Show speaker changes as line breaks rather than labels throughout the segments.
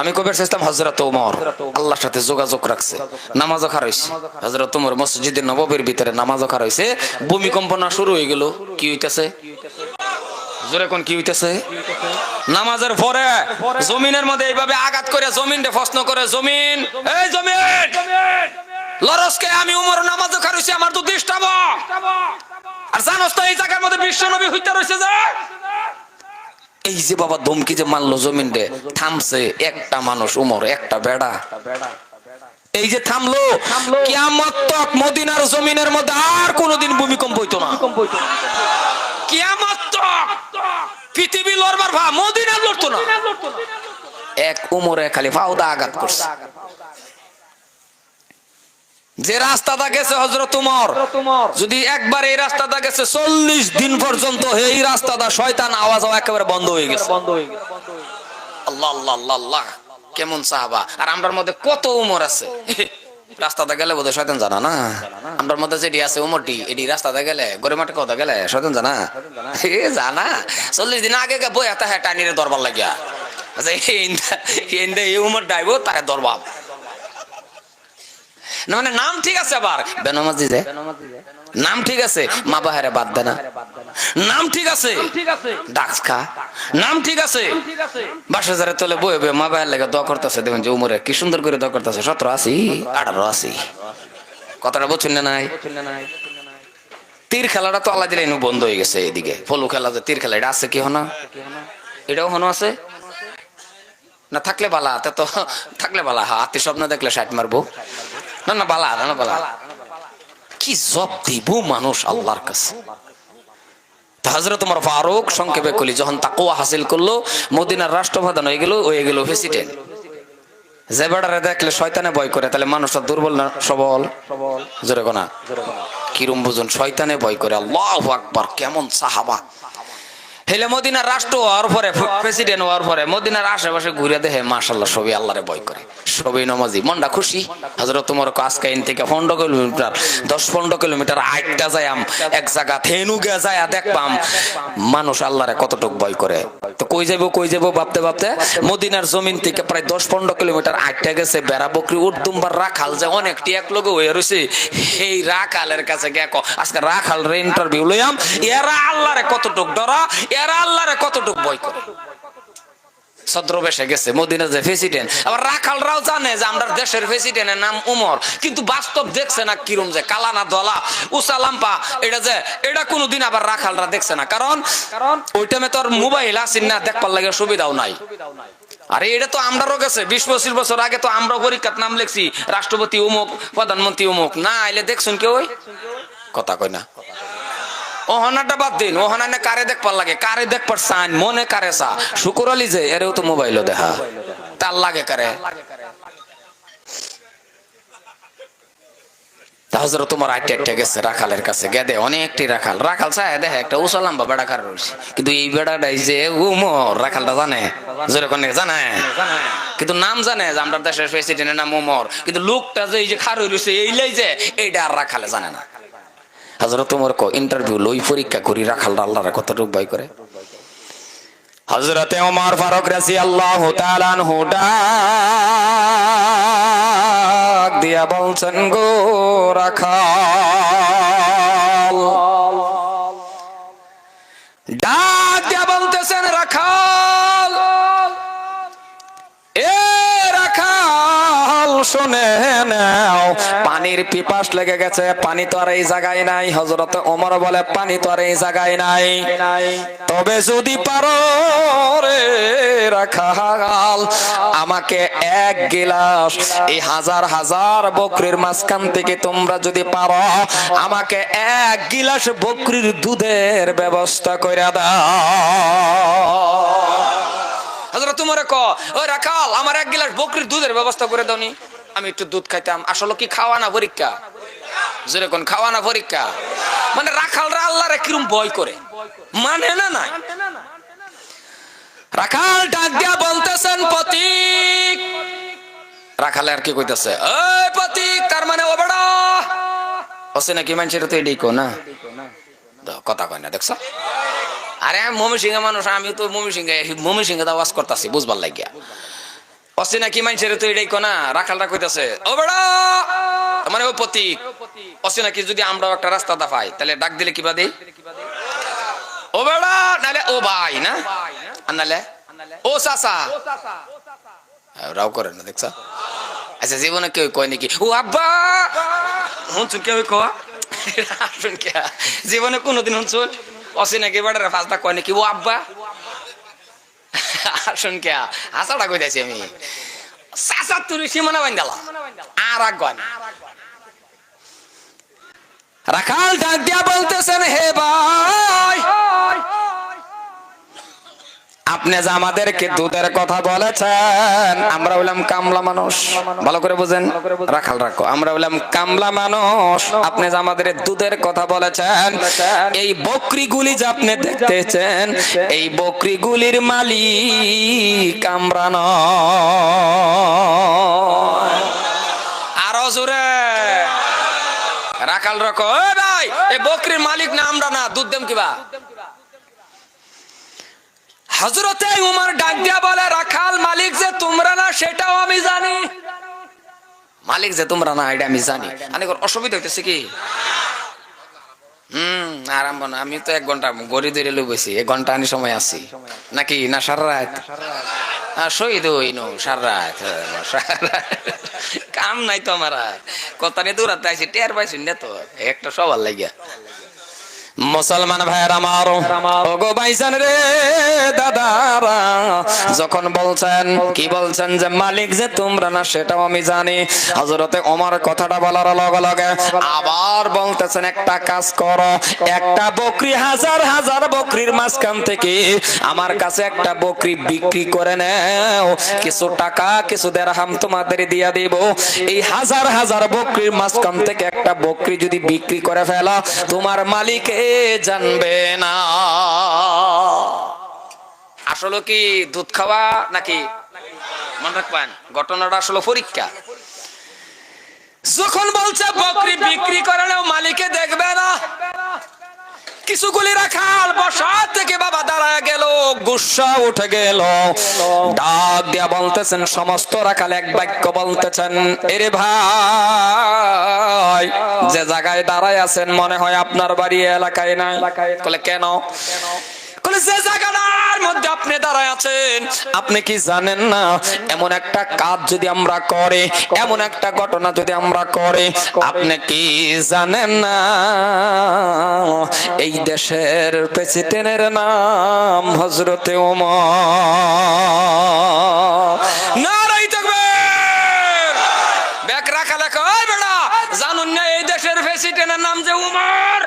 আমি কবে চেষ্টাম হজরত ওমর। আল্লাহর সাথে যোগাযোগ রাখছে। নামাজও খার হয়েছে হজরত ওমর মসজিদের নববীর ভিতরে নামাজও খার হয়েছে ভূমিকম্প না শুরু হয়ে গেল কি হইতেছে? জোরে কোন কি হইতেছে? নামাজের পরে জমিনের মধ্যে এইভাবে আঘাত করে জমিন প্রশ্ন করে জমিন এই জমিন লরসকে আমি উমর নামাজও খার হইছি আমার তো আর জানোস তো এই জায়গার মধ্যে বিশ্ব নবী হইতে রয়েছে যে এই যে বাবা দমকি যে মারলো জমিন রে থামছে একটা মানুষ উমর একটা বেড়া। এই যে থামলো কিয়ামত তক মদিনার জমিনের মধ্যে আর কোনোদিন ভূমিকম্প হইতো না। কিয়ামত তক পৃথিবী লড়বার ভা মদিনা লড়তো না। এক উমরে খালি ফাউদা আঘাত করছে। যে রাস্তাটা গেছে হজরত উমর যদি একবার এই রাস্তাটা গেছে চল্লিশ দিন পর্যন্ত এই রাস্তাটা শয়তান আওয়াজ একেবারে বন্ধ হয়ে গেছে। আল্লাহ আল্লাহ আল্লাহ আল্লাহ কেমন সাহাবা। আর আমরার মধ্যে কত উমর আছে? রাস্তাতে গেলে বোধহয় শয়তান জানা না। আমরার মধ্যে যেটি আছে উমরটি এটি রাস্তাতে গেলে গরিব মাঠে কথা গেলে শয়তান জানা। এ জানা। চল্লিশ দিন আগে বই এত হ্যাঁ টানিরে দরবার লাগিয়া। আচ্ছা এই উমর ডাইব তারে দরবার। না মানে নাম ঠিক আছে আবার। বেনামাজি যে। নাম ঠিক আছে মা বাহারে বাদ দে না। নাম ঠিক আছে। ডাক্স খা। নাম ঠিক আছে। বাস হাজারে তোলে বই বই মা বাহের লেগে দোয়া করতেছে দেখুন যে উমরে কি সুন্দর করে দোয়া করতেছে। সতেরো আশি আঠারো আশি। কথাটা বুঝছেন না নাই? তীর খেলাটা তো আল্লাহ দিলে বন্ধ হয়ে গেছে এদিকে। ফলু খেলা যে তীর খেলা এটা আছে কি হনা? এটাও হনো আছে? না থাকলে বালা তা তো থাকলে বালা। হা হাতে স্বপ্ন দেখলে ষাট মারবো। না না, বালা না বালা। কি জব মানুষ আল্লাহর কাছে? হজরত তোমার ফারুক সংক্ষেপে কলি, যখন তাকুয়া হাসিল করল, মদিনার রাষ্ট্রপ্রধান হয়ে গেল হয়ে গেল প্রেসিডেন্ট যে বেড়ারে দেখলে শয়তানে ভয় করে, তাহলে মানুষটা দুর্বল না, সবল? জোরে কিরম বুঝুন, শয়তানে ভয় করে, আল্লাহ আকবার, কেমন সাহাবা। হেলে মদিনার রাষ্ট্র হওয়ার পরে প্রেসিডেন্ট হওয়ার পরে মদিনার আশেপাশে ঘুরে দেখে মাশাল্লাহ সবই আল্লাহরে ভয় করে। সবই নমাজি মনটা খুশি? হাজরত তোমার আজকে ইন থেকে পনেরো কিলোমিটার দশ পনেরো কিলোমিটার আটটা যাইম এক জায়গা থেনু গে যায় দেখবাম। মানুষ আল্লাহরে কতটুক ভয় করে। তো কই যাব কই যাব ভাবতে ভাবতে? মদিনার জমিন থেকে প্রায় দশ পনেরো কিলোমিটার আটটা গেছে বেড়া বকরি উর্দুম্বার রাখাল যে অনেকটি এক লোক হয়ে রয়েছে এই রাখালের কাছে গে ক, আজকে রাখাল রে ইন্টারভিউ লইয়াম এরা আল্লাহরে কতটুক ডরা এরা আল্লাহরে কতটুক ভয় করে ছদ্রবেশে গেছে মদিনা যে প্রেসিডেন্ট আবার রাখালরাও জানে যে আমরা দেশের প্রেসিডেন্টের নাম উমর। কিন্তু বাস্তব দেখছে না কিরম যে কালা দলা উষা লাম্পা এটা যে এটা কোনোদিন আবার রাখালরা দেখছে না। কারণ কারণ? ওই টাইমে তো আর মোবাইল আসেন না দেখবার লাগে সুবিধাও নাই। আরে এটা তো আমরাও গেছে বিশ পঁচিশ বছর আগে তো আমরা পরীক্ষার নাম লিখছি রাষ্ট্রপতি উমুক প্রধানমন্ত্রী উমুক। না আইলে দেখছুন কেউ কথা কয় না। ওহনাটা বাদ দিন ওহনা নে কারে দেখবার লাগে? কারে দেখবার চান মনে কারে চা শুকুর আলী যে, এরেও তো মোবাইলও দেখা। তার লাগে কারে? রাখালের কাছে। রাখাল। রাখাল দেখে, একটা বেড়া কিন্তু এই যে উমর, রাখালটা জানে? জানে? কিন্তু নাম জানে আমরা দেশের প্রেসিডেন্টের কিন্তু লোকটা যে এই যে খার রয়েছে, এইলাই যে, এইটা আর রাখালে জানে না। হজরত তোমার ক ইন্টারভিউ লই পরীক্ষা করি, রাখাল আল্লাহর কতটুকু ভয় করে। হজরতে ওমর ফারুক রাজি আল্লাহ তালান ডাক দিয়া বলছেন, গো রাখাল শুনে নাও। পানির পিপাস লেগে গেছে, পানি তো আর এই জায়গায় নাই। হজরত ওমর বলে, পানি তো আর এই জায়গায় নাই। তবে যদি পারো রে রাখাল, আমাকে এক গিলাস, এই হাজার হাজার বকরির মাঝখান থেকে তোমরা যদি পারো, আমাকে এক গিলাস বকরির দুধের ব্যবস্থা করে দাও। তোমার ক। ওই রাখাল, আমার এক গিলাস বকরির দুধের ব্যবস্থা করে দাওনি আমি একটু দুধ খাইতাম। আসলে কি খাওয়া না পরীক্ষা? জোরে কোন খাওয়া না পরীক্ষা। মানে রাখালরা আল্লাহরে কিরম ভয় করে? মানে না নাই? রাখাল ডাক দিয়া বলতেছেন পতিক রাখালে আর কি কইতেছে পতিক তার মানে ও বড়! নাকি মানুষের তো না? কথা কয় না, দেখছ? আরে মমি সিংহে মানুষ আমি তো মমি সিংহে মমি সিংহে আওয়াজ করতেছি, বুঝবার লাগিয়া। অসিনা কি মানছে রে তুই এটাই কোনা, রাখালটা কইতাছে, ও বেড়া মানে ও প্রতীক অসিনা কি যদি আমরাও একটা রাস্তা দাফাই, তাহলে ডাক দিলে কিবা দেই ও বেড়া নালে ও ভাই না? আর নালে ও সাসা রাও করে না, দেখছ? আচ্ছা জীবনে কেউ কয় নাকি? ও আব্বা! শুনছুন, কেউ কয়া? জীবনে কোনোদিন শুনছুন অসিনাকি বেড়ারে ফাঁসটা কয় নাকি? ও আব্বা। শুন কে কইতাছি আমি? সাসা তুরি সীমানা বান্ধালা। আর আগ রাখাল ডাক দিয়া বলতেছেন, হে ভাই। আপনি যে আমাদেরকে দুধের কথা বলেছেন, আমরা বললাম কামলা মানুষ। ভালো করে বুঝেন? রাখাল রাখো। আমরা বললাম কামলা মানুষ। আপনি যে আমাদের দুধের কথা বলেছেন, এই বকরিগুলি যে আপনি দেখতেছেন, এই বকরিগুলির মালিক আমরা নয়। আরও জোরে। রাখাল রাখো। ভাই এই বকরির মালিক না, আমরা না। দুধ দেম কিবা হজরতে উমার ডাক দিয়া বলে, রাখাল মালিক যে তোমরা না, সেটাও আমি জানি। মালিক যে তোমরা না, এটা আমি জানি। অনেক অসুবিধা হইতেছে কি? হম, আরাম না আমি তো এক ঘণ্টা গড়ি ধরে লুবেছি এক ঘণ্টা আনি সময় আছি। নাকি? না, সারা রাত? হ্যাঁ শহীদ হই নো, সারা রাত। কাম নাই তো আমার আর। কথা নিয়ে দৌড়াতে আইসি টের পাইছি না তো? একটা সবার লাগিয়া। মুসলমান ভাইয়ের আমার, ওগো ভাইজান রে দাদারা যখন বলছেন, কি বলছেন যে মালিক যে তোমরা না সেটাও আমি জানি। হজরতে ওমর কথাটা বলার লগে লগে আবার বলতেছেন, একটা কাজ করো, একটা বকরি হাজার হাজার বকরির মাঝখান থেকে আমার কাছে একটা বকরি বিক্রি করে নেও। কিছু টাকা, কিছু দেড়হাম তোমাদের দিয়া দিব। এই হাজার হাজার বকরির মাঝখান থেকে একটা বকরি যদি বিক্রি করে ফেলা, তোমার মালিকে জানবে না। আসলে কি দুধ খাওয়া নাকি? মনে রাখবেন, ঘটনাটা আসলে পরীক্ষা। যখন বলছে বকরি বিক্রি করে, মালিকে দেখবে না। কিছুগুলি রাখাল বসা থেকে বাবা দাঁড়ায় গেল, গুসা উঠে গেল। ডাক দিয়া বলতেছেন, সমস্ত রাখাল এক বাক্য বলতেছেন, এরে ভাই, যে জায়গায় দাঁড়ায় আছেন, মনে হয় আপনার বাড়ি এলাকায় না এলাকায় কেন? যে জায়গাটার মধ্যে আপনি দাঁড়ায় আছেন। আপনি কি জানেন না, এমন একটা কাজ যদি আমরা করে, এমন একটা ঘটনা যদি আমরা করে, আপনি কি জানেন না? এই দেশের প্রেসিডেন্টের নাম হজরতে ওমর। নারাই থাকবেন ব্যাক রাখা লেখা বেড়া জানুন না এই দেশের প্রেসিডেন্টের নাম যে উমর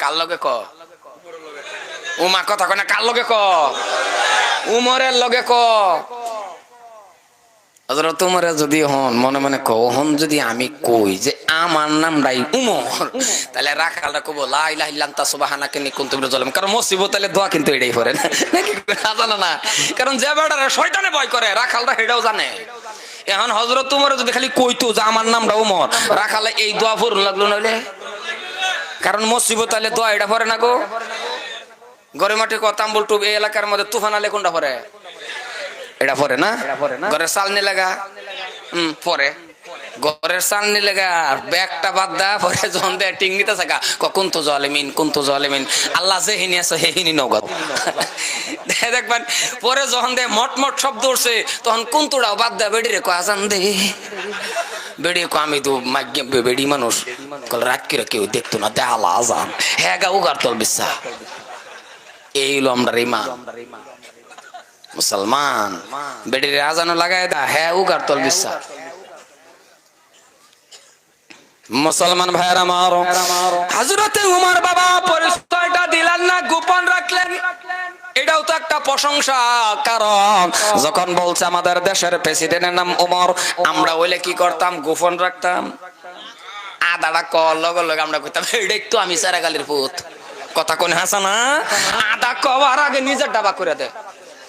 কার লগে ক উমা কথা কয় না, কার লগে ক? উমরের লগে ক? তোমরা যদি হন, মনে মনে কও হন যদি আমি কই যে আমার নাম রাই উমর, তাহলে রাখালটা কব লা ইলাহা ইল্লা আনতা সুবহানাকা, ইন্নী কুনতু মিনাজ জালিমিন কারণ মুসিবত তাহলে দোয়া কিন্তু এটাই করে না। জানা না? কারণ যে বেটারে শয়তানে ভয় করে রাখালটা সেটাও জানে। এখন হযরত তোমার যদি খালি কইতো যে আমার নামটা উমর, রাখালে এই দোয়া পড়ুন লাগল নইলে? কারণ মুসিবত তাহলে দোয়া এটা পড়ে না গো। গরে মাঠে কতাম্বুল টুব এই এলাকার মধ্যে তুফান আলে কোনটা পরে এটা পরে না? ঘরের চালনি লাগা হম পরে ঘরের চালনি লাগা ব্যাগটা বাদ দা পরে যখন দেয় টিং নিতে থাকা কোন তো কোন তো আল্লাহ যে হিনি আছে হে হিনি নগদ। দেখবেন পরে যখন দেয় মট মট শব্দ উঠছে তখন কোন তোড়াও বাদ দা বেড়ি রে কাজান দে। বেড়ি কো আমি তো বেড়ি মানুষ। কল রাত করে কেউ দেখতো না দেহালা আজান। হ্যাঁ গা উগার তল বিশ্বাস এই মুসলমান। বেডির আজানো লাগাই দা হ্যাঁ উগার তল বিশ্বাস মুসলমান ভাইয়ের আমার হাজরতে উমার বাবা পরিচয়টা দিলেন না, গোপন রাখলেন। এটাও তো একটা প্রশংসা, কারণ যখন বলছে আমাদের দেশের প্রেসিডেন্টের নাম উমর, আমরা ওইলে কি করতাম? গোপন রাখতাম। আদাটা কল লগে লগে আমরা কইতাম, এটা একটু আমি সারাগালির পুত। কথা কোন হাসা না? আদা কবার আগে নিজের ডাবা করে দে।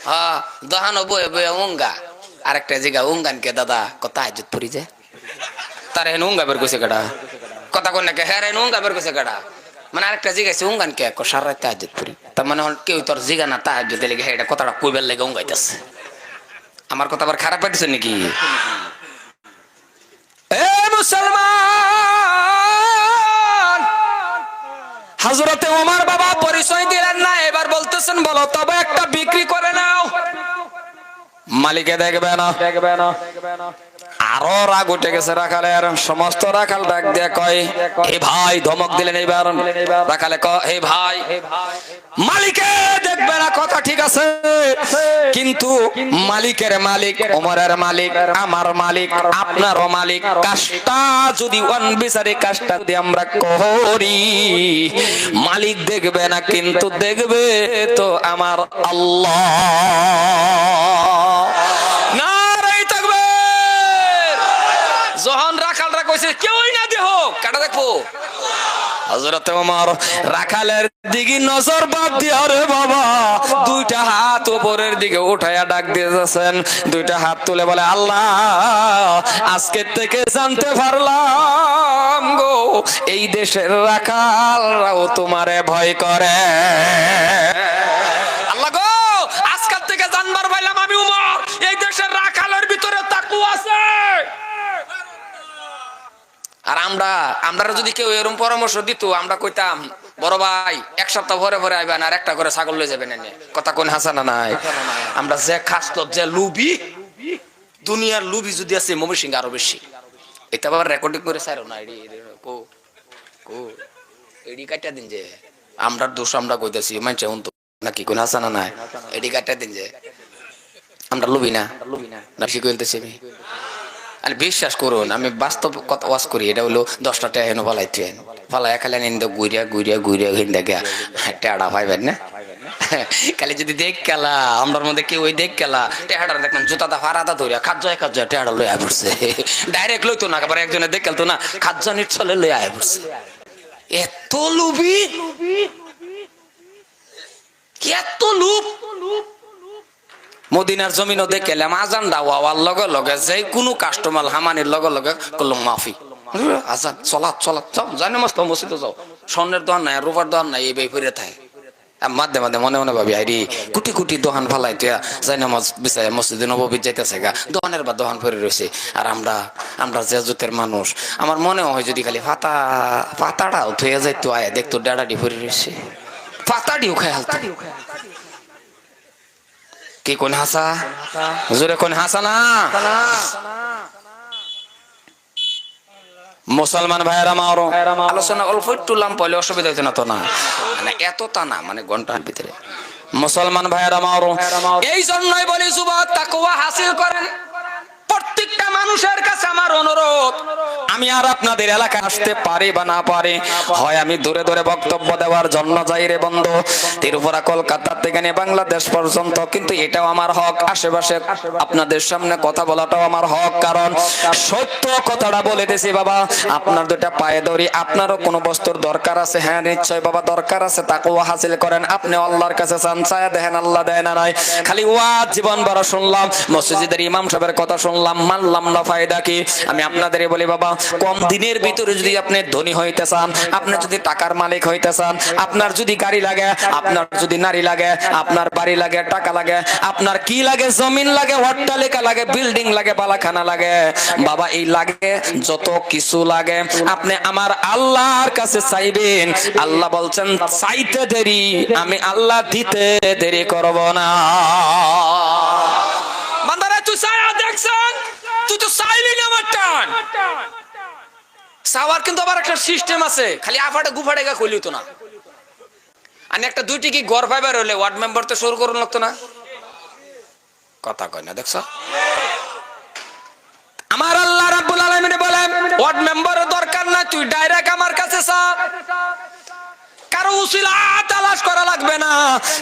হ্যাঁ দহানো বয়ে বয়ে উঙ্গা। আরেকটা জিগা উঙ্গানকে দাদা, কথা হাজত পড়ি যে। তার হেন উঙ্গা বের কইছে কেডা? কথা কোন নাকি হ্যাঁ হেন উঙ্গা বের কইছে কেডা? মানে আরেকটা জিগাইছে উঙ্গান কে সার রাতে হাজত পড়ি। তার মানে হল কেউ তোর জিগা না তা হাজত লেগে হ্যাঁ এটা কথাটা কইবার লেগে উঙ্গাইতেছে। আমার কথা আবার খারাপ পাইতেছে নাকি এ মুসলমান হাজরতে ওমার বাবা পরিচয় দিলেন না এবার বলতেছেন বলো তবে একটা বিক্রি করে নাও। মালিকে দেখবে না দেখবে না। দেখবে না। আরও রাগ উঠে গেছে রাখালের। সমস্ত রাখাল ডাক দিয়ে কয় হে ভাই, ধমক দিলেন এইবার। রাখালে ক হে ভাই, মালিকে দেখবে না, কথা ঠিক আছে। কিন্তু মালিকের মালিক, ওমরের মালিক, আমার মালিক, আপনারও মালিক, কাজটা যদি ওয়ান বিচারে কাজটা যদি আমরা করি, মালিক দেখবে না, কিন্তু দেখবে তো আমার আল্লাহ নারাই থাকবে যখন রাখালরা কইছে কেউই না দেহ কাটা দেখব হজরতে ওমর রাখালের দিকে নজর বাদ দিয়া রে বাবা, দুইটা হাত উপরের দিকে উঠাইয়া ডাক দিয়ে যাচ্ছেন দুইটা হাত তুলে বলে, আল্লাহ, আজকে থেকে জানতে পারলাম গো, এই দেশের রাখালরাও তোমারে ভয় করে। আর আমরা আমরা যদি কেউ এরকম পরামর্শ দিত, আমরা কইতাম, বড় ভাই, এক সপ্তাহ ভরে ভরে আইবেন আর একটা করে ছাগল লয়ে যাবেন কথা কোন হাসানা নাই? আমরা যে খাসলত যে লুবি, দুনিয়ার লুবি যদি আছে, মমি সিং আরও বেশি। এটা আবার রেকর্ডিং করে ছাড়ো না, এডি কো কো, এডি কাটা দিন যে। আমরা দোষ আমরা কইতাছি মানছে উন তো নাকি কোন হাসানা নাই? এডি কাটা দিন যে। আমরা লুবি না লুবি না বেশি কইতেছি আমি? আর বিশ্বাস করুন, আমি বাস্তব কথা ওয়াজ করি, এটা হলো দশটা টাকা হেন পালাইতে পালাই খালি নিন্দে গুইরিয়া গুইরিয়া গুইরিয়া হিন্দে গিয়া। টেড়া পাইবেন না? খালি যদি দেখ গেলা আমরার মধ্যে কেউ ওই দেখ গেলা টেহাডা দেখলাম জুতাটা ফারাদা ধরিয়া খাদ্য খাদ্য টেহাডা লই আয় পড়ছে। ডাইরেক্ট লইতো না, আবার একজনে দেখ গেলতো না খাদ্য নিচ্ছলে লই আয় পড়ছে। এত লুবি এত লুপ লুপ মদিনার জমিনও দেখলাম আজান দাওয়ার লগে লগে যে কোনো কাস্টমার হামানির লগে লগে করলাম মাফি। আজান, চলাত চলাত, যাও, জানে মস্ত মসজিদে যাও। স্বর্ণের দোকান নাই, রূপার দোকান নাই, এই বেই ফিরে থাকে মাঝে মাঝে মনে মনে ভাবি আরে কোটি কোটি দোকান ফালাই তুই যাই নামাজ বিচাই মসজিদে নবী যাইতেছে গা দোকানের বা দোকান ফিরে রয়েছে আর আমরা আমরা যে জুতের মানুষ, আমার মনে হয় যদি খালি পাতা পাতাটাও ধুয়ে যাইতো, আয় দেখতো ডাডাডি ফিরে রয়েছে পাতাডিও খাই হালতো। কি কোন হাসা হুজুরে কোন হাসা না মুসলমান ভাইয়েরা মারো আলোচনা অল্প একটু লাম পয়লে অসুবিধা হইতো না তো না মানে এত তা না মানে ঘণ্টার ভিতরে মুসলমান ভাইয়েরা মারো এই জন্যই বলি যুবক তাকুয়া হাসিল করেন প্রত্যেকটা মানুষের কাছে আমার অনুরোধ, আমি আর আপনাদের এলাকায় আসতে পারি বা না পারি, হয় আমি দূরে দূরে বক্তব্য দেওয়ার জন্য যাই রে বন্ধু। তিরুপুরা, কলকাতা থেকে নিয়ে বাংলাদেশ পর্যন্ত, কিন্তু এটাও আমার হক। আশেপাশে আপনাদের সামনে কথা বলাটাও আমার হক, কারণ সত্য কথাটা বলে দিছি বাবা, আপনার দুটা পায়ে ধরি, আপনারও কোনো বস্তুর দরকার আছে? হ্যাঁ নিশ্চয় বাবা, দরকার আছে, তাকেও হাসিল করেন। আপনি আল্লাহর কাছে চান চায় দেখেন আল্লাহ দেয় না নাই। খালি ওয়া জীবন বড় শুনলাম, মসজিদের ইমাম সাহেবের কথা শুনলাম। মানলাম না ফায়দা কি? আমি আপনাদের বলি, বাবা, কম দিনের ভিতরে যদি আপনি ধনী হইতে চান, আপনি যদি টাকার মালিক হইতে চান, আপনার যদি গাড়ি লাগে, আপনার যদি নারী লাগে, আপনার বাড়ি লাগে, টাকা লাগে, আপনার কি লাগে, জমিন লাগে, অট্টালিকা লাগে, বিল্ডিং লাগে, বালাখানা লাগে, বাবা, এই লাগে, যত কিছু লাগে, আপনি আমার আল্লাহর কাছে চাইবেন। আল্লাহ বলছেন, চাইতে দেরি, আমি আল্লাহ দিতে দেরি করব না। চাওয়ার কিন্তু আবার একটা সিস্টেম আছে। খালি আফাটা গুফাটা গা খুলিত না। আর একটা দুইটি কি গড় ফাইবার হলে ওয়ার্ড মেম্বার তো শুরু করুন লাগতো না? কথা কয় না, দেখছ? আমার আল্লাহ রাব্বুল আলামিন বলেন, ওয়ার্ড মেম্বারের দরকার না তুই ডাইরেক্ট আমার কাছে চা কারও উসিলা তালাশ করা লাগবে না।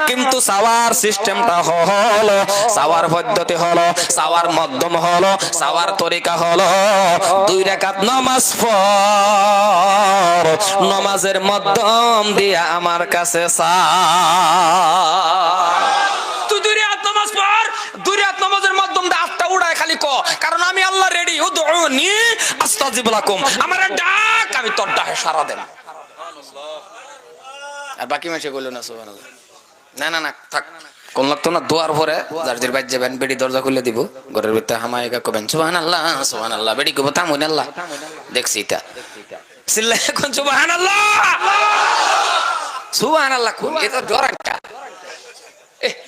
কিন্তু সাওয়ার সিস্টেমটা হলো, সাওয়ার পদ্ধতি হলো, সাওয়ার মাধ্যম হলো, সাওয়ার তরিকা হলো দুই মাধ্যম দিয়ে আমার কাছে দুই মাধ্যম খালি ক। আমি আল্লাহ রেডি উদউনি আস্তাজিব লাকুম। আমার ডাক, আমি তোর ডাকে সারা দেব। আর বাকি মাসে বলল না সোহান না না না, থাক। কোন লাগতো না, দোয়ার পরে যার বাইর যাবেন, বেড়ি দরজা খুলে দিব, ঘরের ভিতরে হামাইকা কবেন সুবাহান আল্লাহ সুবাহান আল্লাহ বেড়ি কব থামুন আল্লাহ। দেখছি এটা। এখন আল্লাহ সুবাহান আল্লাহ কোন এটা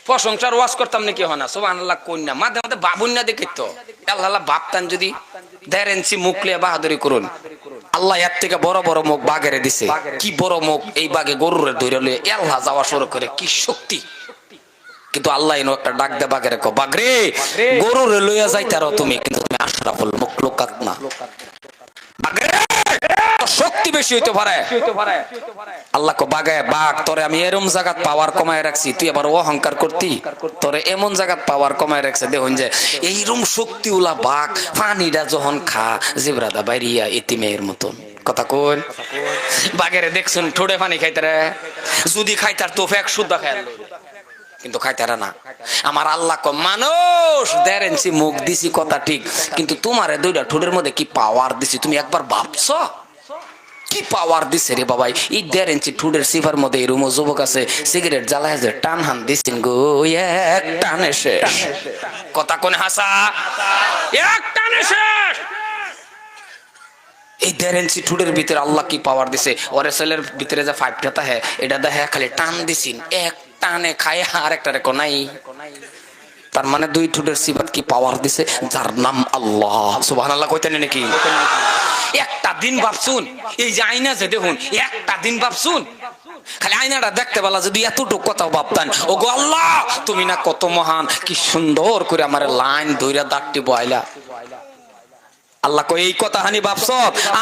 প্রশংসার ওয়াজ করতাম নাকি হনা সুবাহান আল্লাহ কোন না মাঝে মাঝে বাবুন না দেখি তো আল্লাহ আল্লাহ, বাপতান যদি দেড় ইঞ্চি মুখ লিয়ে বাহাদুরি করুন। আল্লাহ এর থেকে বড় বড় মুখ বাগেরে দিছে। কি বড় মুখ এই বাঘে গরুর ধরে লয়ে আল্লাহ যাওয়া শুরু করে কি শক্তি। কিন্তু আল্লাহ এনো একটা ডাক দে বাগেরে কো বাগরে গরুরে লইয়া যাইতারো তুমি কিন্তু তুমি আশরাফুল মুখ লোকাত না। শক্তি বেশি হইতে পারে। আল্লাহ বাগায়, বাঘ, তোরে আমি এরম জায়গাত পাওয়ার কমায় রাখছি, তুই আবার অহংকার করতি? তোরে এমন জায়গাত পাওয়ার কমায় রাখছে, দেখুন যে, এইরম শক্তি উলা বাঘ পানিটা যখন খা, জিব্রাদা বাইরিয়া এতিমের মতন। কথা কোন বাগেরে দেখছুন, ঠোঁটে পানি খাইতারে যদি খাইতার তো ফেক শুদ্ধ খায় কিন্তু খাইতারা না। আমার আল্লাহ কম মানুষ, দেড় ইঞ্চি মুখ দিছি, কথা ঠিক, কিন্তু তোমার দুইটা ঠোঁটের মধ্যে কি পাওয়ার দিছি? তুমি একবার ভাবছ? কি পাওয়ার দিছে রে বাবাই? এই দেড় ইঞ্চি ঠুডের সিফার মধ্যে এরুম যুবক আছে, সিগারেট জ্বালায় যে টান হান দিচ্ছেন গো এক টানে শেষ। কথা কোন হাসা? এক টানে শেষ। এই দেড় ইঞ্চি ঠুডের ভিতরে আল্লাহ কি পাওয়ার দিছে? ওরে ছেলের ভিতরে যে ফাইভটা তাহে এটা দেখে খালি টান দিছিন, এক টানে খায় আর একটা রেখো নাই তার মানে দুই ঠুটের সিফাত কি পাওয়ার দিছে? যার নাম আল্লাহ। সুবহান আল্লাহ কইতেন নাকি একটা দিন ভাবছুন, এই যে আইনা যে দেখুন, একটা দিন ভাবছুন। খালি আয়নাটা দেখতে পেলা যদি এতটুকু কথা ভাবতেন ও গো আল্লাহ, তুমি না কত মহান, কি সুন্দর করে আমার লাইন ধইরা দাঁড়টি বয়লা আল্লাহ কই এই কথা হানি ভাবছ?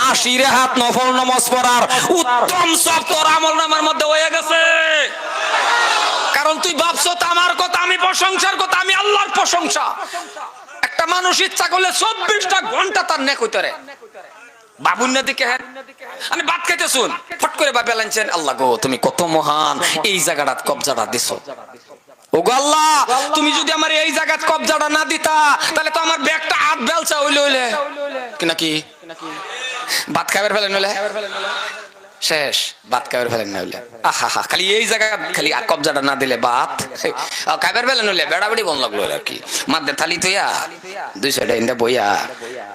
আশি রে হাত নফল নমাজ পড়ার উত্তম সব তোর আমল নামার মধ্যে হয়ে গেছে। কারণ তুই ভাবছ আমার কথা, আমি প্রশংসার কথা, আমি আল্লাহর প্রশংসা। একটা মানুষ ইচ্ছা করলে চব্বিশটা ঘণ্টা তার নেক হইতে বাবুর আল্লাহ গো, তুমি কত মহান, এই দিছো। তুমি যদি আমার এই না দিতা, তাহলে তো আমার হইলে হইলে। কি নাকি? ভাত খাবার ফেলেন শেষ ভাত খাবার ফেলেন না হইলে। আহা হা খালি এই জায়গা, খালি কবজাটা না দিলে ভাত খাবার ফেলেন হইলে বেড়া বেড়ি বন লাগল আর কি। মাদ্দে থালি তুইয়া দুইশো টাইন্দা বইয়া,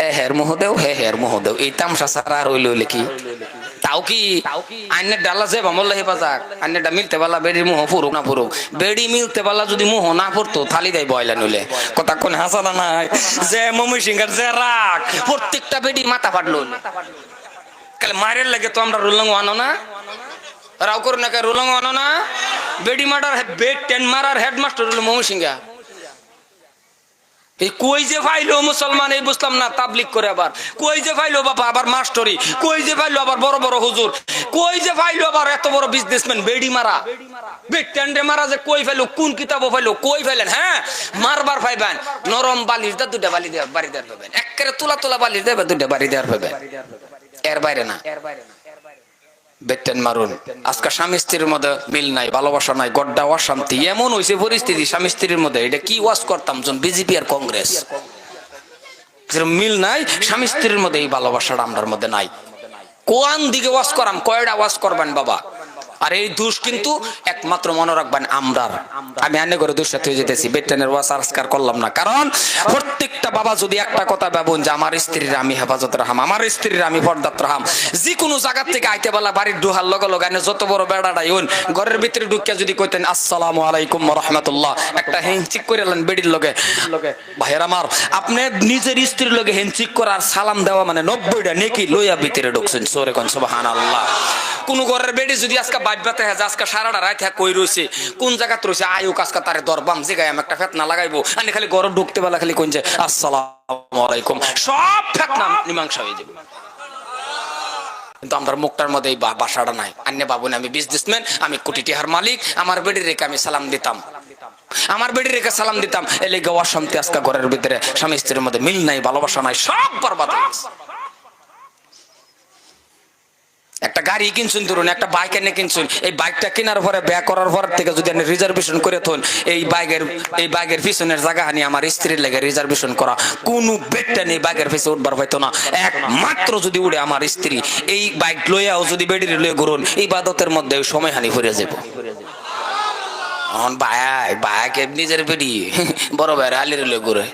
এ হের মোহ হে হের মোহ এই তামসা সারা আর হইলে কি? তাও কি? আইনের ডালা যে বামল্লা হে বাজাক আইনের ডা মিলতে পারলা, বেড়ির মুহ ফুরুক না ফুরুক। বেড়ি মিলতে পারলা, যদি মুহ না পড়তো থালি দেয় বয়লা নইলে। কথা কোন হাসানা নাই। যে মমি সিংহার যে রাগ, প্রত্যেকটা বেড়ি মাথা ফাটলো। কালে মারের লাগে তো আমরা রুলং আনো না? রাও করু না রুলং আনো না? বেডি মার্ডার বেড টেন মারার হেডমাস্টার হলো মমি সিংহা। কই যে ফাইলো মুসলমান, এই বুঝলাম না তাবলিক করে আবার। কই যে ফাইলো বাবা আবার মাস্টরি, কই যে ফাইলো আবার বড় বড় হুজুর, কই যে ফাইলো আবার এত বড় বিজনেসম্যান বেডি মারা। বেটেন্ডে মারা যে কই ফাইলো, কোন কিতাবও ফাইলো, কই ফাইলেন হ্যাঁ? মারবার ফাইবেন, নরম বালিশ দা দুটা বালি দেওয়ার বাড়ি দেওয়ার পাবেন একেবারে তুলা তুলা বালিশ দেবে দুটা বাড়ি দেওয়ার পাবেন এর বাইরে না। বেটেন মারুন। আজকে স্বামী স্ত্রীর মধ্যে মিল নাই, ভালোবাসা নাই, গড্ডা অশান্তি, এমন হয়েছে পরিস্থিতি স্বামী স্ত্রীর মধ্যে। এটা কি ওয়াজ করতাম যখন বিজেপি আর কংগ্রেস? মিল নাই, স্বামী স্ত্রীর মধ্যে এই ভালোবাসাটা আমার মধ্যে নাই। কোয়ান দিকে ওয়াজ করাম কয়টা ওয়াজ করবেন বাবা? আর এই দোষ কিন্তু একমাত্র মনে রাখবেন আমরার। আমি আনে করে দোষ সাথে যেতেছি বেটেনের আজকার করলাম না। কারণ প্রত্যেকটা বাবা যদি একটা কথা ভাবুন যে আমার স্ত্রীর আমি হেফাজত রাহাম, আমার স্ত্রীর আমি পর্দাত রাহাম যে কোনো জায়গা থেকে আইতে বলা বাড়ির ডুহার লগে লগে যত বড় বেড়াটা ইউন ঘরের ভিতরে ঢুকিয়া যদি কইতেন, আসসালামু আলাইকুম রহমতুল্লাহ একটা হেঞ্চিক করে এলেন বেডির লগে। ভাইয়ের আমার, আপনি নিজের স্ত্রীর লগে হেঞ্চিক করার সালাম দেওয়া মানে নব্বইটা নেকি লইয়া ভিতরে ঢুকছেন। সোরে কন সুবহান আল্লাহ কোন ঘরের বেডি যদি আজকে বাইবাতে হ্যাঁ সারাটা রাত হ্যাঁ কই রয়েছে কোন রয়েছে দরবাম আমি একটা লাগাইবো। আমি খালি ঘর ঢুকতে খালি কোন যে, আসসালামু আলাইকুম। সব মীমাংসা হয়ে যাবে। কিন্তু আমার মুখটার মধ্যে এই বাসাটা নাই। আমি বিজনেসম্যান আমি কোটি টিহার মালিক। আমার বেডি রেখে আমি সালাম দিতাম। আমার বেডি রেখে সালাম দিতাম। এলে গাওয়ার শান্তি আজকে ঘরের ভিতরে। স্বামী স্ত্রীর মধ্যে মিল নাই, ভালোবাসা নাই, সব বরবাদ। একটা গাড়ি কিনছুন ধরুন, একটা বাইক এনে কিনছুন, এই বাইকটা কেনার পরে, ব্যয় করার পর থেকে যদি আপনি রিজার্ভেশন করে থন, এই বাইকের এই বাইকের পিছনের জায়গা হানি আমার স্ত্রীর লেগে রিজার্ভেশন করা, কোন বেডটা নেই বাইকের পিছনে উঠবার হয়তো না। একমাত্র যদি উড়ে আমার স্ত্রী, এই বাইক লইয়াও যদি বেডির লয়ে ঘুরুন, এই বাদতের মধ্যে সময় হানি ভরে যাব ভাইকে নিজের বেডি, বড় ভাইয়ের হালির লই ঘুরে।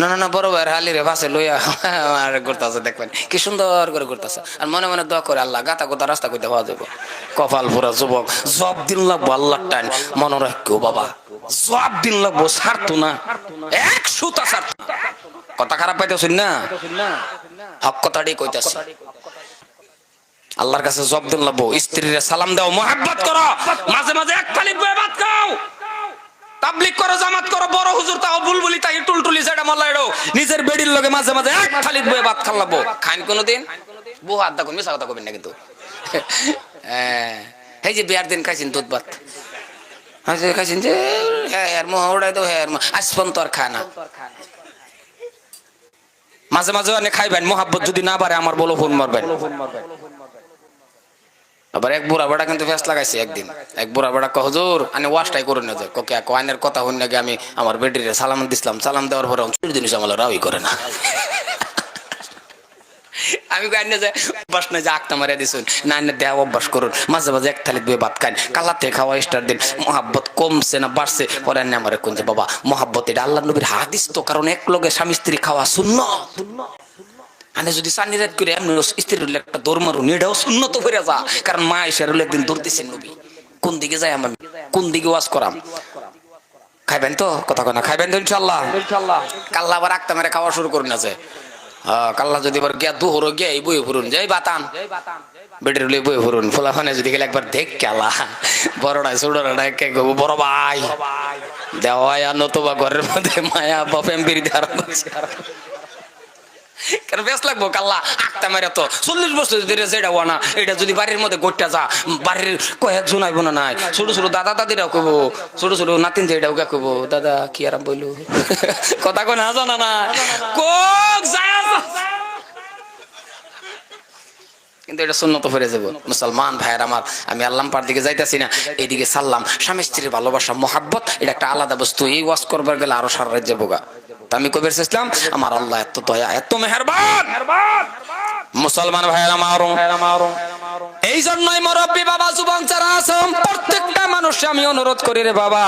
না না না, বড় ভাইয়ের হালি রে, বাসে লইয়া আর ঘুরতেছে, দেখবেন। কি সুন্দর করে ঘুরতেছে। আর মনে মনে দোয়া করে, আল্লাহ, গাতা গোতা রাস্তা কইতে হওয়া যাব কপাল পুরা যুবক সব দিন লাগবো আল্লাহ টাইম। মনে রাখো বাবা সব দিন লাগবো ছাড়তো না। এক সুতা না। কথা খারাপ পাইতেছেন না? হক কথাটাই কইতেছে। আল্লাহর কাছে জব দিন লাগবো, স্ত্রীরে সালাম দাও, মোহাব্বত করো। মাঝে মাঝে এক খালি ভাত খাও। তাবলিক করো, জামাত করো, বড় হুজুর তাও বুলবুলি তাই টুলটুলি সেটা মাল্লাইড়ো নিজের বেডির লগে মাঝে মাঝে এক খালি বয়ে ভাত খান লাগবো খাইন কোনোদিন? বউ হাত দেখুন মিশা কথা কবেন না কিন্তু। এই যে বিয়ার দিন খাইছেন দুধ ভাত। খাইছেন যে হ্যাঁ আর মোহ ওড়াই তো হ্যাঁ আসপন তো আর খায় না। মাঝে মাঝে অনেক খাইবেন, মোহাব্বত যদি না পারে আমার বলো ফোন মারবেন। আবার এক বুড়া বেড়া কিন্তু ফেস লাগাইছে একদিন। এক বুড়া বেড়া কহ হুজুর আমি ওয়াশটাই করে না যায় কোকে কয়েনের কথা হইন নাকি আমি আমার বেডিরে সালাম দিছিলাম। সালাম দেওয়ার পরে চুরি জিনিস আমার রাউই করে না। আমি কয়েন যে অভ্যাস না যে আক্তা মারিয়া দিছুন। না না দেওয়া অভ্যাস করুন। মাঝে মাঝে এক থালি দুয়ে ভাত খান কালাতে খাওয়া স্টার দিন। মহাব্বত কমছে না, বাড়ছে। পরে আনে আমার কোন যে, বাবা, মহাব্বত এটা আল্লাহ নবীর হাদিস তো, কারণ এক লগে স্বামী স্ত্রী খাওয়া শূন্য আনে যদি সানি রাত করে এমনি স্ত্রীর হলে একটা দৌড় মারুন এটাও শূন্য তো করে যা। কারণ মা এসে হলে একদিন দৌড় দিচ্ছেন নবী। কোন দিকে যাই আমি? কোন দিকে ওয়াজ করাম? খাইবেন তো? কথা কথা খাইবেন তো ইনশাল্লাহ কাল্লা আবার আক্তা মেরে খাওয়া শুরু করুন আছে কাল্লা যদি এবার গিয়া দুহর গিয়া এই বই ফুরুন। যাই বাতান। বেটের লই বই ফুরুন। ফুলাফানে যদি গেলে একবার দেখ কেলা। বড়টা ছোটটা কে গো বড় ভাই। দেওয়াই আর নতুবা ঘরের মধ্যে মায়া বাপেম বিড়ি আরম্ভ। কেন বেশ লাগবো? কাল্লা আঁকতে মারে তো। চল্লিশ বছর ধরে যেটা না এটা যদি বাড়ির মধ্যে গোটটা যা বাড়ির কয়েক জনাইব না নাই? ছোট ছোট দাদা দাদিরা কব ছোট ছোট নাতিন যেটাও ওকে কব দাদা কি আরাম বইল? কথা কো না জানা না কোক যায় কিন্তু এটা শূন্য তো ফিরে যাব। মুসলমান ভাইয়ের আমার, আমি আল্লাহ পার দিকে যাইতেছি না, এইদিকে সাল্লাম, স্বামী স্ত্রীর ভালোবাসা, মহাব্বত, এটা একটা আলাদা বস্তু। এই ওয়াশ করবার গেলে আরও সারা রাজ্যে বোগা তা আমি কবির ইসলাম, আমার আল্লাহ এত দয়া, এত মেহরবান। মুসলমান ভাইয়ের আমার এই জন্যই মুরব্বী বাবা যুবক যারা আছেন প্রত্যেকটা মানুষ আমি অনুরোধ করি রে বাবা,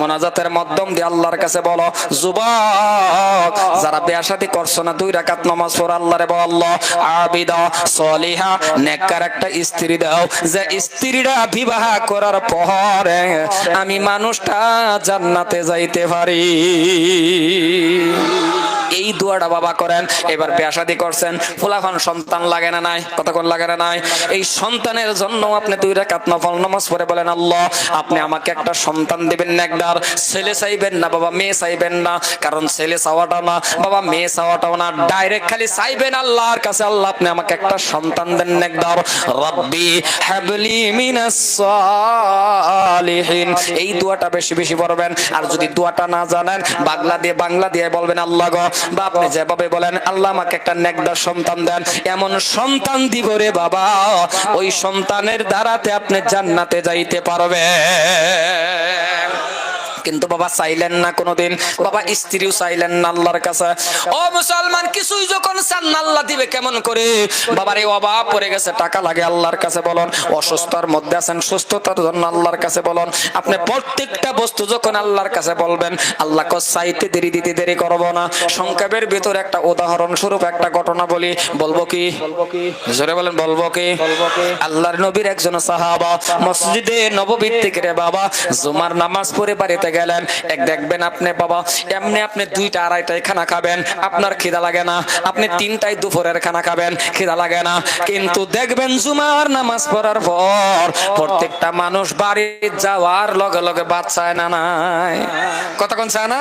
মোনাজাতের মাধ্যম দিয়ে আল্লাহর কাছে বলো, যুবক, যারা বিয়া শাদী করছ না, দুই রাকাত নামাজ পড় আল্লাহ রে আল্লাহ, আবিদা, সলিহা, নেককার একটা স্ত্রী দাও। যে স্ত্রীরা বিবাহ করার পরে আমি মানুষটা জান্নাতে যাইতে পারি। এই দোয়াটা বাবা করেন, এবার বিয়াশাদি করছেন, ফুলাফান সন্তান লাগে না নাই? কতক্ষণ লাগে না নাই? এই সন্তানের জন্য আপনি দুই রাকাত নফল নামাজ পড়ে বলেন, আল্লাহ, আপনি আমাকে একটা সন্তান দিবেন না একবার। ছেলে চাইবেন না, বাবা মেয়ে চাইবেন না। কারণ ছেলে চাওয়াটাও না, বাবা মেয়ে চাওয়াটাও না। ডাইরেক্ট খালি চাইবেন আল্লাহর কাছে, আল্লাহ, আপনি আমাকে একটা সন্তান দেন না একবার। রব্বি হাবলি মিনাস সালিহিন। এই দোয়াটা বেশি বেশি পড়বেন। আর যদি দোয়াটা না জানেন, বাংলা দিয়ে বাংলা দিয়ে বলবেন, আল্লাহ গো বা আপনি যেভাবে বলেন, আল্লাহ আমাকে একটা নেকদার সন্তান দেন। এমন সন্তান দিব রে বাবা। ওই সন্তানের দ্বারাতে আপনি জান্নাতে যাইতে পারবে কিন্তু বাবা চাইলেন না কোনোদিন। বাবা স্ত্রীও চাইলেন না আল্লাহর কাছে। ও মুসলমান, কিছুই যখন চান না, আল্লাহ দিবে কেমন করে? বাবার এই অভাব পড়ে গেছে, টাকা লাগে আল্লাহর কাছে বলুন। অসুস্থতার মধ্যে আছেন, সুস্থতার জন্য আল্লাহর কাছে বলুন। আপনি প্রত্যেকটা বস্তু যখন আল্লাহর কাছে বলবেন, আল্লাহকে চাইতে দেরি, দিতে দেরি করব না। সংক্ষেপের ভিতরে একটা উদাহরণ স্বরূপ একটা ঘটনা বলি। বলব কি? জোরে বলেন, বলব কি? আল্লাহর নবীর একজন সাহাবা, মসজিদে নববীর থেকে রে বাবা, জুমার নামাজ পড়ে বাড়িতে গেলেন। এক দেখবেন আপনি, বাবা, এমনি আপনি দুইটা আড়াইটায় খানা খাবেন, আপনার খিদা লাগে না। আপনি তিনটায় দুপুরের খানা খাবেন, খিদা লাগে না। কিন্তু দেখবেন জুমার নামাজ পড়ার পর প্রত্যেকটা মানুষ বাড়ি যাওয়ার লগে লগে বাদ চায় না নাই। কথা কতক্ষণ চায় না?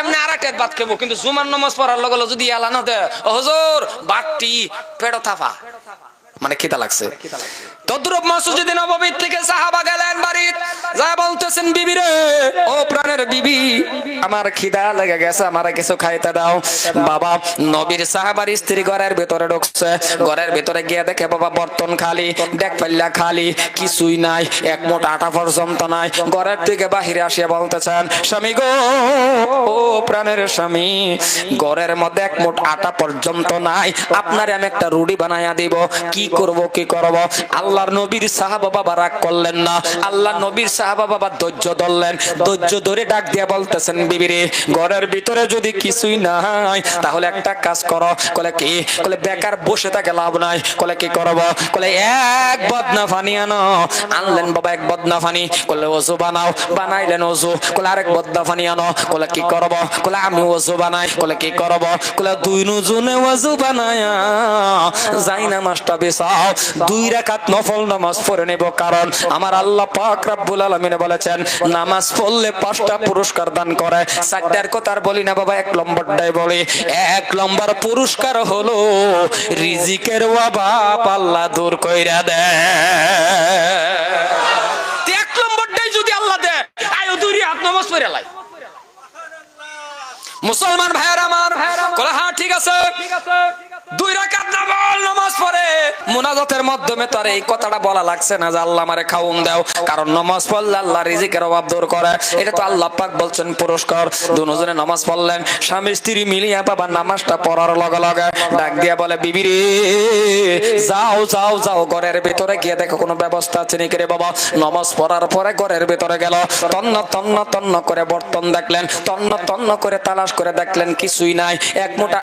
এমনি আড়াইটায় বাদ খাব, কিন্তু জুমার নামাজ পড়ার লগে লগে যদি এলা না দেয় হুজুর বাটটি পেড়ো থাফা মানে খিদা লাগছে। তদ্রুপ মসজিদে নববীর থেকে সাহাবা গেলেন যা বলতেছেন বিবি রে। ও প্রাণের বিবি, আমার খিদা লেগে গেছে কিছু খাইতে দাও। বাবা, নবীর সাহাবার স্ত্রী ঘরের ঢুকছে। ঘরের গিয়ে দেখে বাবা বর্তন খালি পাল্লা খালি, কিছুই নাই, এক মোট আটা পর্যন্ত নাই। ঘরের থেকে বাহিরে আসিয়া বলতেছেন, স্বামী গো, ও প্রাণের স্বামী, ঘরের মধ্যে এক মোট আটা পর্যন্ত নাই। আপনারে আমি একটা রুটি বানাইয়া দিব। কি করব কি করব? আল্লাহ আল্লাহর নবীর সাহাবা বাবা রাগ করলেন না। আল্লাহ নবীর সাহাবা বাবা ধৈর্য ধরলেন। ধৈর্য ধরে ডাক দিয়ে বলতেছেন, বিবিরে, ঘরের ভিতরে যদি কিছুই নাই, তাহলে একটা কাজ করো। কলে কি? কলে বেকার বসে থাকে, লাভ নাই। কলে কি করব? কলে এক বদনা ফানি আনো। আনলেন বাবা এক বদনা ফানি। কলে ওজু বানাও। বানাইলেন ওজু কলে আরেক বদনা ফানি আনো। কলে কি করব? কলে আমি ওজু বানাই। কলে কি করব? কলে দুই নুজুনে ওজু বানায়া। যাই নামাজটা বেসাও দুই রাকাত নফল নামাজ পড়ে নেব, কারণ আমার আল্লাহ পাক রাব্বুল আলামিন বলেছেন, নামাজ পড়লে পাঁচটা পুরস্কার দান করে। চারটার কথা আর বলি না বাবা, এক নম্বরটাই বলি। এক নম্বর পুরস্কার হলো রিজিকের অভাব আল্লাহ দূর কইরা দেয়। এক নম্বরটাই যদি আল্লাহ দেয়, আয়ো দুই হাত নামাজ পড়ে লাই। মুসলমান ভাইয়ার আমার, কলে হ্যাঁ ঠিক আছে ঠিক আছে? ঘরের ভিতরে গিয়ে দেখো কোনো ব্যবস্থা আছে নাকি রে বাবা? নামাজ পড়ার পরে ঘরের ভিতরে গেল। তন্ন তন্ন তন্ন করে বর্তন দেখলেন, তন্ন তন্ন করে তালাশ করে দেখলেন, কিছুই নাই। এক মোটা